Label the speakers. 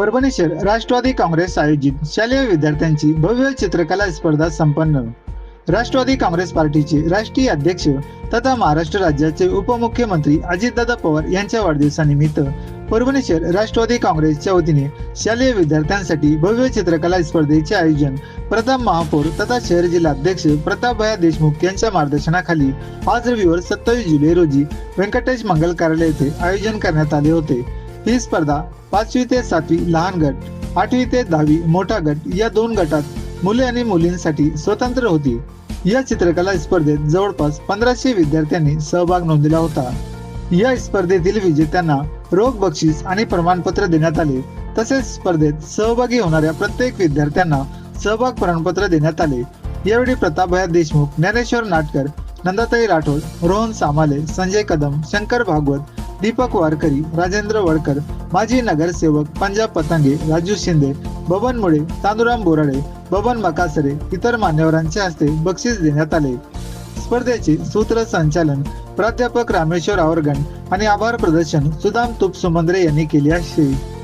Speaker 1: परभणी शहर राष्ट्रवादी काँग्रेस आयोजित शालेय विद्यार्थ्यांची भव्य चित्रकला स्पर्धा संपन्न. राष्ट्रवादी काँग्रेस पार्टीचे राष्ट्रीय अध्यक्ष तथा महाराष्ट्र राज्याचे उपमुख्यमंत्री अजितदादा पवार यांच्या वाढदिवसानिमित्त परभणी शहर राष्ट्रवादी काँग्रेसच्या वतीने शालेय विद्यार्थ्यांसाठी भव्य चित्रकला स्पर्धेचे आयोजन प्रताप महापौर तथा शहर जिल्हा अध्यक्ष प्रतापभया देशमुख यांच्या मार्गदर्शनाखाली आज रविवार सत्तावीस जुलै रोजी व्यंकटेश मंगल कार्यालय येथे आयोजन करण्यात आले होते. ही स्पर्धा पाचवी ते सातवी लहान गट आठवी ते दहावी मोठा गट या दोन गटात मुले आणि मुलींसाठी स्वतंत्र होती. या चित्रकला स्पर्धेत जवळपास पंधराशे विद्यार्थ्यांनी सहभाग नोंदवला होता. या स्पर्धेतील विजेत्यांना रोख बक्षीस आणि प्रमाणपत्र देण्यात आले. तसेच स्पर्धेत सहभागी होणाऱ्या प्रत्येक विद्यार्थ्यांना सहभाग प्रमाणपत्र देण्यात आले. यावेळी प्रतापभया देशमुख ज्ञानेश्वर नाटकर नंदाताई राठोड रोहन सामाले संजय कदम शंकर भागवत दीपक वारकरी राजेंद्र वडकर माजी नगरसेवक पंजाब पतंगे राजू शिंदे बबन मुळे तांदुराम बोराडे बबन मकासरे इतर मान्यवरांच्या हस्ते बक्षीस देण्यात आले. स्पर्धेचे सूत्रसंचालन प्राध्यापक रामेश्वर आवरगण आणि आभार प्रदर्शन सुदाम तुप सुमंद्रे यांनी केले आहे.